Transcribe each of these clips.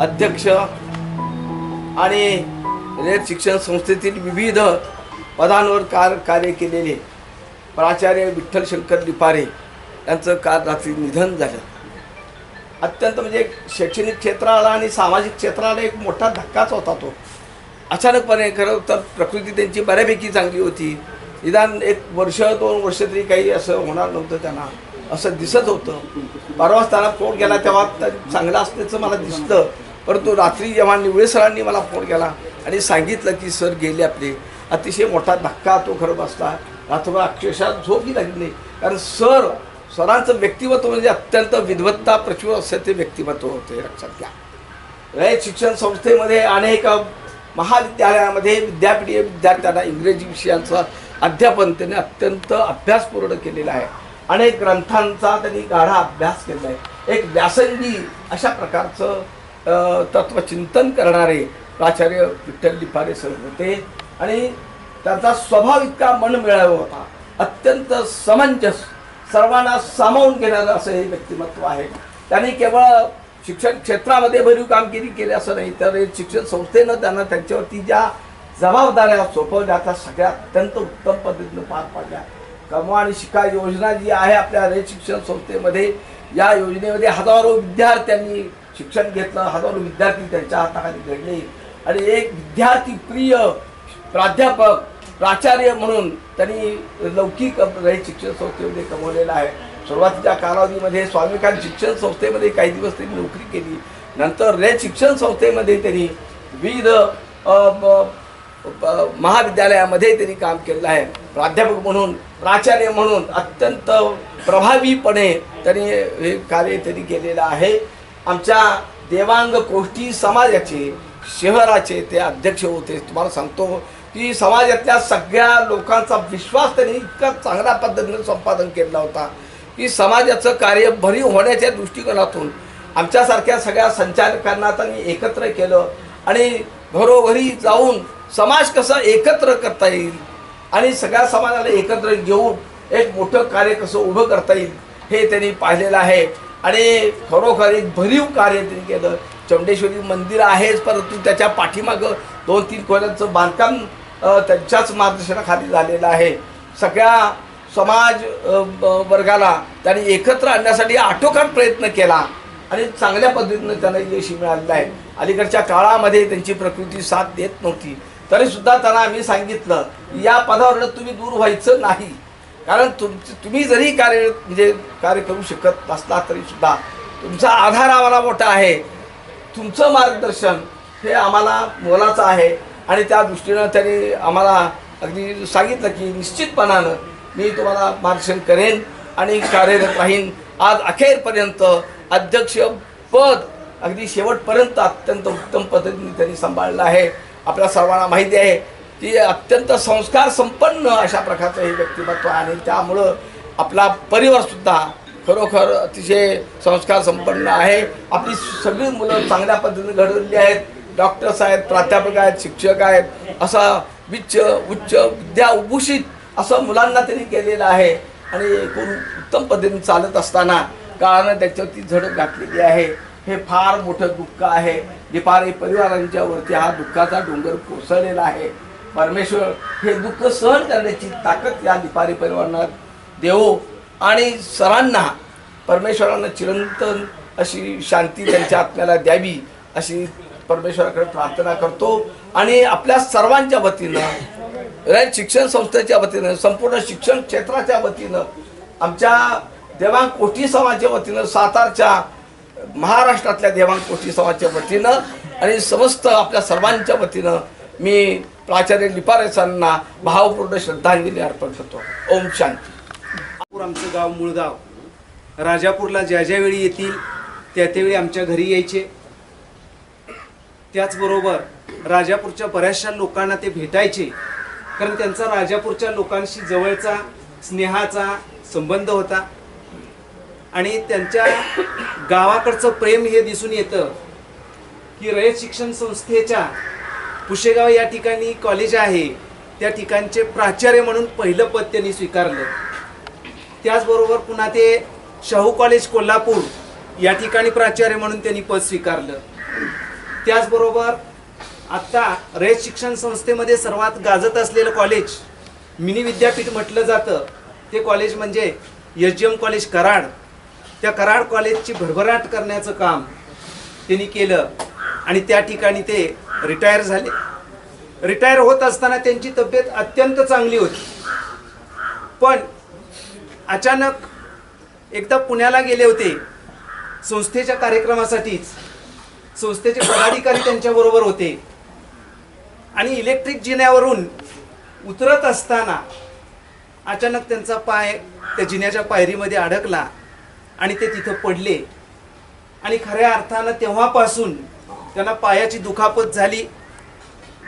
अध्यक्ष आणि रयत शिक्षण संस्थेतील विविध पदांवर कार कार्य केलेले प्राचार्य विठ्ठल शंकर लिपारे यांचं काल रात्री निधन झालं. अत्यंत म्हणजे शैक्षणिक क्षेत्राला आणि सामाजिक क्षेत्राला एक मोठा धक्काच होता तो. अचानकपणे खरं तर प्रकृती त्यांची बऱ्यापैकी चांगली होती. निदान एक वर्ष दोन वर्ष तरी काही असं होणार नव्हतं त्यांना असं दिसत होतं. परवाच त्यांना फोन गेला तेव्हा त्या- चांगलं असल्याचं मला दिसतं. परंतु रात्री जेव्हा निवळे सरांनी मला फोन केला आणि सांगितलं की सर गेले आपले. अतिशय मोठा धक्का तो खरं बसला. रात्रभर अक्षरशः झोपही लागली नाही. कारण सर सरांचं व्यक्तिमत्व म्हणजे अत्यंत विद्वत्ता प्रचूर असते ते व्यक्तिमत्व होते लक्षात घ्या. रयत शिक्षण संस्थेमध्ये अनेक महाविद्यालयामध्ये विद्यापीठीय विद्यार्थ्यांना इंग्रजी विषयांचं अध्यापन त्यांनी अत्यंत अभ्यासपूर्ण केलेलं आहे. अनेक ग्रंथांचा त्यांनी गाढा अभ्यास केलेला आहे. एक व्यासंगी अशा प्रकारचं तत्वचिंतन करणारे प्राचार्य विठ्ठल लिपारे सर होते. आणि त्यांचा स्वभाव इतका मन मिळावा होता. अत्यंत समंजस सर्वांना सामावून घेणारं असं हे व्यक्तिमत्व आहे. त्यांनी केवळ शिक्षण क्षेत्रामध्ये भरीव कामगिरी केली असं नाही तर शिक्षण संस्थेनं त्यांना त्यांच्यावरती ज्या जबाबदाऱ्या सोपवल्या त्या सगळ्या अत्यंत उत्तम पद्धतीनं पार पाडल्या. कमवा आणि शिका योजना जी आहे आपल्या रे शिक्षण संस्थेमध्ये या योजनेमध्ये हजारो विद्यार्थ्यांनी शिक्षण घेतलं हजारो विद्यार्थी त्यांच्या हाताखाली घडले. आणि एक विद्यार्थी प्रिय प्राध्यापक प्राचार्य म्हणून त्यांनी लौकिक रहित शिक्षण संस्थेमध्ये कमवलेला आहे. सुरुवातीच्या कालावधीमध्ये स्वामीकांत शिक्षण संस्थेमध्ये काही दिवस त्यांनी नोकरी केली. नंतर रयत शिक्षण संस्थेमध्ये त्यांनी विविध महाविद्यालयामध्ये त्यांनी काम केलेलं आहे. प्राध्यापक म्हणून प्राचार्य म्हणून अत्यंत प्रभावीपणे त्यांनी हे कार्य त्यांनी केलेलं आहे. आमच्या देवांग कोष्टी समाजाचे शहराचे ते अध्यक्ष होते. तुम्हाला सांगतो की समाजातल्या सगळ्या लोकांचा विश्वास त्यांनी इतका चांगल्या पद्धतीने संपादन केलेला होता की समाजाचं कार्य भरीव होण्याच्या दृष्टिकोनातून आमच्यासारख्या सगळ्या संचालकांना त्यांनी एकत्र केलं. आणि घरोघरी जाऊन समाज कसा एकत्र करता येईल आणि सगळ्या समाजाला एकत्र घेऊन एक मोठं कार्य कसं उभं करता येईल हे त्यांनी पाहिलेलं आहे. आणि खरोखर एक भरीव कार्य त्यांनी केलं. चौंडेश्वरी मंदिर आहेच परंतु त्याच्या पाठीमागं दोन तीन खोल्यांचं बांधकाम त्यांच्याच मार्गदर्शनाखाली झालेलं आहे. सगळ्या समाज वर्गाला त्यांनी एकत्र आणण्यासाठी आटोकाट प्रयत्न केला आणि चांगल्या पद्धतीनं त्यांना यश मिळालेलं आहे. अलीकडच्या काळामध्ये त्यांची प्रकृती साथ देत नव्हती. तरीसुद्धा त्यांना आम्ही सांगितलं या पदावरनं तुम्ही दूर व्हायचं नाही. कारण तुम तुम्ही जरी कार्य म्हणजे कार्य करू शकत नसला तरी सुद्धा तुमचा आधार आम्हाला मोठा आहे. तुमचं मार्गदर्शन हे आम्हाला मोलाचं आहे. आणि त्या दृष्टीनं त्यांनी आम्हाला अगदी सांगितलं की निश्चितपणानं मी तुम्हाला मार्गदर्शन करेन आणि कार्यरत राहीन. आज अखेरपर्यंत अध्यक्ष पद अगदी शेवटपर्यंत अत्यंत उत्तम पद्धतीने त्यांनी सांभाळलं आहे. आपल्या सर्वांना माहिती आहे. ती अत्यंत संस्कार संपन्न अशा प्रकारचं हे व्यक्तिमत्व आणि त्यामुळं आपला परिवारसुद्धा खरोखर अतिशय संस्कार संपन्न आहे. आपली सगळी मुलं चांगल्या पद्धतीने घडवली आहेत. डॉक्टर्स आहेत प्राध्यापक आहेत शिक्षक आहेत. असा विच्च उच्च विद्याभूषित असं मुलांना त्यांनी केलेलं आहे. आणि एकूण उत्तम पद्धतीने चालत असताना काळानं त्याच्यावरती झडप घातलेली आहे. हे फार मोठं दुःख आहे. लिपारे परिवारांच्या परिवारांच्यावरती हा दुःखाचा डोंगर कोसळलेला आहे. परमेश्वर हे दुःख सहन करण्याची ताकद या निपारी परिवारांना देवो. आणि सरांना परमेश्वरानं चिरंतन अशी शांती त्यांच्या आत्म्याला द्यावी अशी परमेश्वराकडे प्रार्थना करतो. आणि आपल्या सर्वांच्या वतीनं रयत शिक्षण संस्थेच्या वतीनं संपूर्ण शिक्षण क्षेत्राच्या वतीनं आमच्या देवांग कोठी समाजाच्या वतीनं सातारच्या महाराष्ट्रातल्या देवांग कोठी समाजाच्या वतीनं आणि समस्त आपल्या सर्वांच्या वतीनं मी प्राचार्य लिपारे सरांना भावपूर्ण श्रद्धांजली अर्पण करतो. ओम शांती. आमचं गाव मुळगाव राजापूरला ज्या ज्या वेळी येतील त्या त्यावेळी आमच्या घरी यायचे. त्याचबरोबर राजापूरच्या बऱ्याचशा लोकांना ते भेटायचे. कारण त्यांचा राजापूरच्या लोकांशी जवळचा स्नेहाचा संबंध होता. आणि त्यांच्या गावाकडचं प्रेम हे दिसून येतं की रयत शिक्षण संस्थेच्या पुशेगाव या ठिकाणी कॉलेज आहे. त्या ठिकाणचे प्राचार्य म्हणून पहिलं पद त्यांनी स्वीकारलं. त्याचबरोबर पुन्हा ते शाहू कॉलेज कोल्हापूर या ठिकाणी प्राचार्य म्हणून त्यांनी पद स्वीकारलं. त्याचबरोबर आत्ता रयत शिक्षण संस्थेमध्ये सर्वात गाजत असलेलं कॉलेज मिनी विद्यापीठ म्हटलं जातं. ते कॉलेज म्हणजे H G M college Karad. त्या कराड कॉलेजची भरभराट करण्याचं काम त्यांनी केलं आणि त्या ठिकाणी ते रिटायर झाले. रिटायर होत असताना त्यांची तब्येत अत्यंत चांगली होती. पण अचानक एकदा पुण्याला गेले होते. संस्थेच्या कार्यक्रमासाठीच. संस्थेचे पदाधिकारी त्यांच्याबरोबर होते. आणि इलेक्ट्रिक जिन्यावरून उतरत असताना अचानक त्यांचा पाय त्या जिन्याच्या पायरीमध्ये अडकला आणि ते तिथं पडले. आणि खऱ्या अर्थानं तेव्हापासून त्यांना पायाची दुखापत झाली.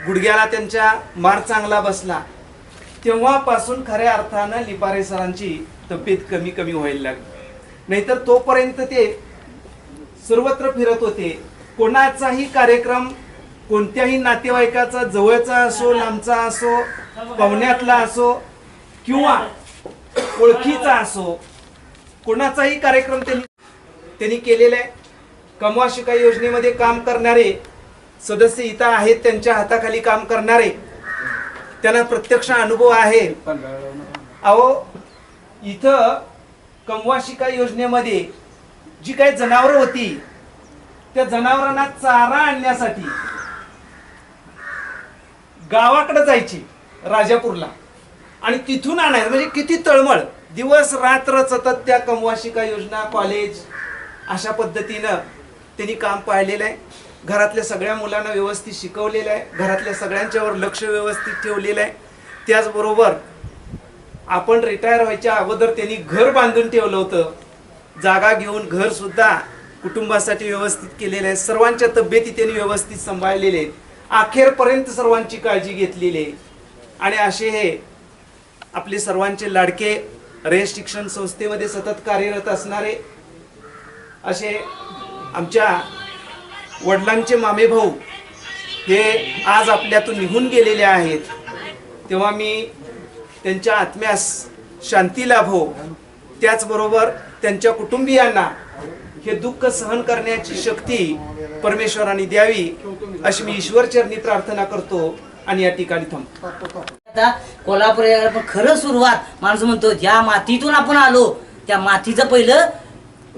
गुडघ्याला त्यांच्या मार चांगला बसला. तेव्हापासून खऱ्या अर्थानं लिपारे सरांची तब्येत कमी कमी व्हायला लागली. नाहीतर तोपर्यंत ते सर्वत्र फिरत होते. कोणाचाही कार्यक्रम कोणत्याही नातेवाईकाचा जवळचा असो लांबचा असो पाहुण्यातला असो किंवा ओळखीचा असो कोणाचाही कार्यक्रम त्यांनी त्यांनी केलेला आहे. कमवा योजनेमध्ये काम करणारे सदस्य इथं आहेत त्यांच्या हाताखाली काम करणारे त्यांना प्रत्यक्ष अनुभव आहे. अहो इथं कमवा योजनेमध्ये जी काही जनावरं होती त्या जनावरांना चारा आणण्यासाठी गावाकडे जायची राजापूरला. आणि तिथून आणायचं म्हणजे किती तळमळ. दिवस रात्र सतत त्या कमवाशिका योजना कॉलेज अशा पद्धतीनं त्यांनी काम पाहिलेलं आहे. घरातल्या सगळ्या मुलांना व्यवस्थित शिकवलेलं आहे. घरातल्या सगळ्यांच्यावर लक्ष व्यवस्थित ठेवलेलं आहे. त्याचबरोबर आपण रिटायर व्हायच्या अगोदर त्यांनी घर बांधून ठेवलं होतं. जागा घेऊन घरसुद्धा कुटुंबासाठी व्यवस्थित केलेलं आहे. सर्वांच्या तब्येती त्यांनी व्यवस्थित सांभाळलेले आहेत. अखेरपर्यंत सर्वांची काळजी घेतलेली आहे. आणि असे हे आपले सर्वांचे लाडके रेस शिक्षण संस्थेमध्ये सतत कार्यरत असणारे असे आमच्या वडिलांचे मामे भाऊ हे आज आपल्यातून निघून गेलेले आहेत. तेव्हा मी त्यांच्या आत्म्यास शांती लाभो. त्याचबरोबर त्यांच्या कुटुंबियांना हे दुःख सहन करण्याची शक्ती परमेश्वराने द्यावी अशी मी ईश्वरचरणी प्रार्थना करतो आणि या ठिकाणी थांबतो. आता कोल्हापूर खरं सुरुवात माणूस म्हणतो ज्या मातीतून आपण आलो त्या मातीचं पहिलं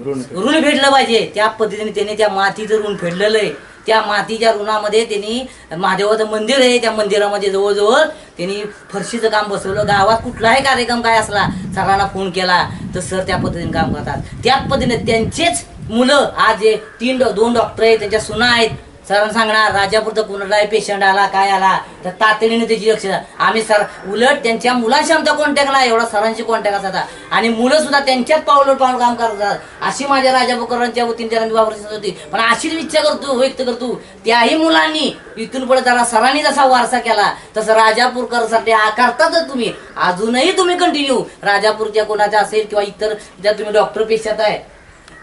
ऋण फेडलं पाहिजे. त्या पद्धतीने त्याने त्या मातीचं ऋण फेडलेलं आहे. त्या मातीच्या ऋणामध्ये त्यांनी महादेवाचं मंदिर आहे. त्या मंदिरामध्ये जवळजवळ त्यांनी फरशीचं काम बसवलं. गावात कुठलाही कार्यक्रम काय असला सरांना फोन केला तर सर त्या पद्धतीने काम करतात. त्याच पद्धतीने त्यांचेच मुलं आज जे तीन डॉ- दोन डॉक्टर आहेत त्यांच्या सुना आहेत सरांना सांगणार राजापूरचा कुणालाही पेशंट आला काय आला? तर तातडीने त्याची लक्ष द्या आम्ही सर उलट त्यांच्या मुलांशी आमचा कॉन्टॅक्ट नाही एवढा सरांशी कॉन्टॅक्ट असायचा आणि मुलं सुद्धा त्यांच्याच पावलं पाऊल काम करतात अशी माझ्या राजापूरकरांच्या वतीने त्यांना वापर होती. पण अशीच इच्छा करतो व्यक्त करतो. त्याही मुलांनी इथून पुढे जरा सरांनी जसा वारसा केला तसं राजापूरकरसाठी करतातच तुम्ही. अजूनही तुम्ही कंटिन्यू राजापूरच्या कोणाच्या असेल किंवा इतर ज्या तुम्ही डॉक्टर पेशात आहे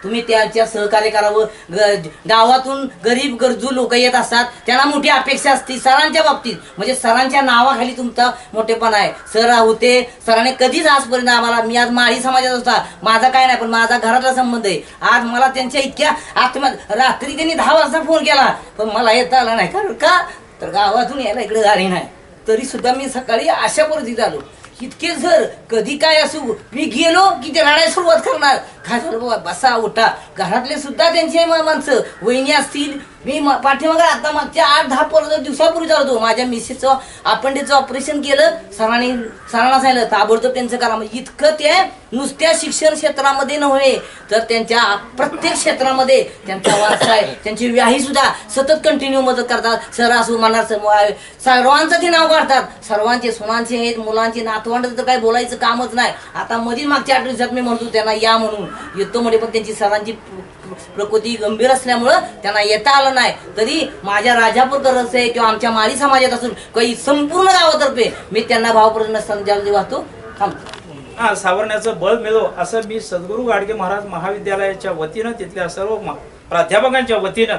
तुम्ही त्यांच्या सहकार्य करावं ग- गावातून गरीब गरजू लोक येत असतात त्यांना मोठी अपेक्षा असते सरांच्या बाबतीत. म्हणजे सरांच्या नावाखाली तुमचा मोठेपणा आहे. सर होते सरांनी कधीच आजपर्यंत आम्हाला मी आज माळी समाजात होता. माझा काय नाही पण माझा घरातला संबंध आहे. आज मला त्यांच्या इतक्या आत्मा रात्री त्यांनी दहा वाजता फोन केला. पण मला येता आला नाही. कारण का? तर गावातून यायला इकडे गाडी नाही. तरी सुद्धा मी सकाळी अशा परिस्थितीत आलो. इतके जर कधी काय असू मी गेलो की ते रडायला सुरुवात करणार. काय झालं बाबा? बसा उठा. घरातले सुद्धा त्यांचे माणसं वहिनी असतील मी पाठीमागं आता मागच्या आठ दहा पंधरा दिवसापूर्वी चालतो माझ्या मिसेसचं अपेंडिकचं ऑपरेशन केलं सरांनी सरांना सांगितलं ताबडतोब त्यांचं करा. म्हणजे इतकं ते नुसत्या शिक्षण क्षेत्रामध्ये नव्हे तर त्यांच्या प्रत्येक क्षेत्रामध्ये त्यांचा वारसा आहे. त्यांची व्याही सुद्धा सतत कंटिन्यू मदत करतात. सर असू म्हणा सर्वांचं ते नाव काढतात. सर्वांचे सुनांचे आहेत मुलांचे नातवंड तर काही बोलायचं कामच नाही. आता मधील मागच्या आठ दिवसात मी म्हणतो त्यांना या म्हणून. येतो म्हणजे पण त्यांची सरांची प्रकृती गंभीर असल्यामुळं त्यांना येता आलं नाही. तरी माझ्या राजापूरकर असे किंवा आमच्या माळी समाजात असून काही संपूर्ण गावातर्फे मी त्यांना भावपूर्ण संध्याकाळी वाहतो. थांबतो हा सावरण्याचं बळ मिळो असं मी सद्गुरू गाडगे महाराज महाविद्यालयाच्या वतीनं तिथल्या सर्व प्राध्यापकांच्या वतीनं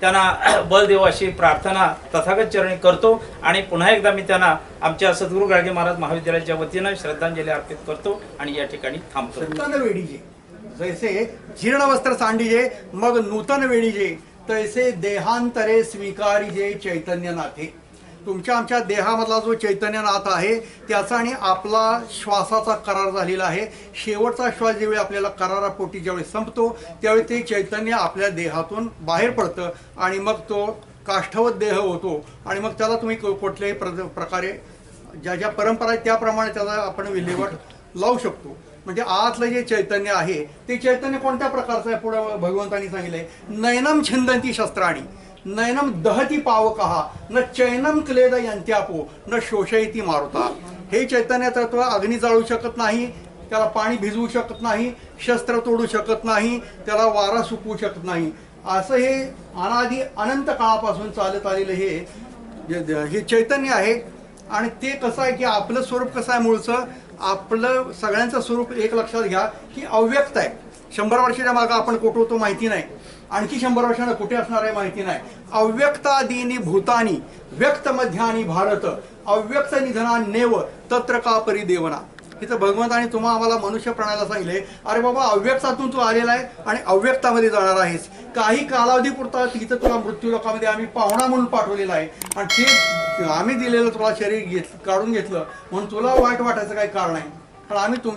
त्यांना बळ देऊ अशी प्रार्थना तथागत चरणी करतो. आणि पुन्हा एकदा मी त्यांना आमच्या सद्गुरू गाडगे महाराज महाविद्यालयाच्या वतीनं श्रद्धांजली अर्पित करतो आणि या ठिकाणी थांबतो. जैसे जीर्ण वस्त्र सांडीजे मग नूतन वेणीजे तैसे देहांतरे स्वीकारी जे चैतन्यनाथे. तुमच्या आमच्या देहामधला जो चैतन्यनाथ आहे त्याचा आणि आपला श्वासाचा करार झालेला आहे. शेवटचा श्वास ज्यावेळी आपल्याला करारापोटी ज्यावेळी संपतो त्यावेळी ते चैतन्य आपल्या देहातून बाहेर पडतं आणि मग तो काष्ठवत देह होतो आणि मग त्याला तुम्ही कुठल्याही प्र प्रकारे ज्या ज्या परंपरा आहेत त्याप्रमाणे त्याला आपण विल्हेवाट लावू शकतो. म्हणजे आतलं जे चैतन्य आहे ते चैतन्य कोणत्या प्रकारचं आहे? पुढे भगवंतांनी सांगितलंय. नयनम छिंदंती शस्त्राणी. नयनम दहती पावकहा न चैनम क्लेद यंत्यापो न शोषयती मारुता. हे चैतन्य तत्व अग्नी जाळू शकत नाही त्याला पाणी भिजवू शकत नाही शस्त्र तोडू शकत नाही त्याला वारा सुकवू शकत नाही. असं हे अनादी अनंत काळापासून चालत आलेलं हे हे चैतन्य आहे. आणि ते कसं आहे की आपलं स्वरूप कसं आहे मूळचं? आपलं सगळ्यांचं स्वरूप एक लक्षात घ्या की अव्यक्त आहे. शंभर वर्षाच्या मागं आपण कुठं होतो माहिती नाही. आणखी शंभर वर्षानं कुठे असणार आहे माहिती नाही. अव्यक्तादीनी भूतानी व्यक्त मध्यानी भारत अव्यक्त निधना नेव तत्र का परिदेवना इथं भगवंताने तुम्हा आम्हाला मनुष्य प्राण्याला सांगितले अरे बाबा अव्यक्तातून तू आलेला आहे आणि अव्यक्तामध्ये जाणार आहेस. काही कालावधीपुरता तिथं तुला मृत्यू लोकामध्ये आम्ही पाहुणा म्हणून पाठवलेला आहे. आणि ते आम्ही दिलेलं तुला शरीर घेत काढून घेतलं. म्हणून तुला वाईट वाटायचं काही कारण आहे पण आम्ही तुम